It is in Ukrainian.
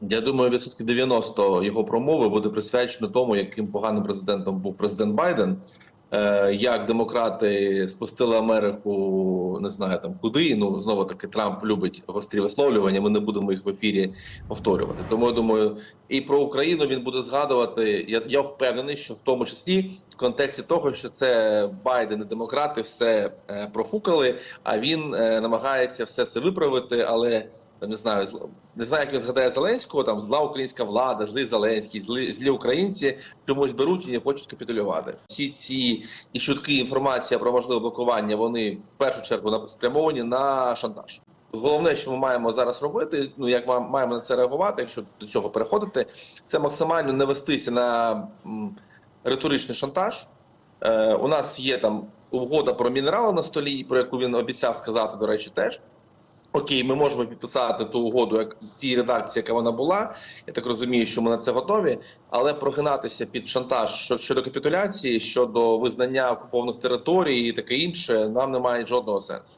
Я думаю, відсотків 90 його промови буде присвячено тому, яким поганим президентом був президент Байден. Е, Як демократи спустили Америку, не знаю там куди. Ну знову таки Трамп любить гострі висловлювання. Ми не будемо їх в ефірі повторювати. Тому я думаю, і про Україну він буде згадувати. Я, я впевнений, що в тому числі в контексті того, що це Байден і демократи все е, профукали, а він е, намагається все це виправити, але не знаю, не знаю, як він згадає Зеленського, там зла українська влада, злий Зеленський, зли, злі українці чомусь беруть і не хочуть капітулювати. Всі ці і чутки інформація про можливе блокування, вони в першу чергу спрямовані на шантаж. Головне, що ми маємо зараз робити, ну як ма- маємо на це реагувати, якщо до цього переходити, це максимально не вестися на риторичний шантаж. Е, у нас є там угода про мінерали на столі, про яку він обіцяв сказати, до речі, теж. Окей, ми можемо підписати ту угоду, як в тій редакції, яка вона була. Я так розумію, що ми на це готові, але прогинатися під шантаж щодо капітуляції, щодо визнання окупованих територій і таке інше, нам немає жодного сенсу.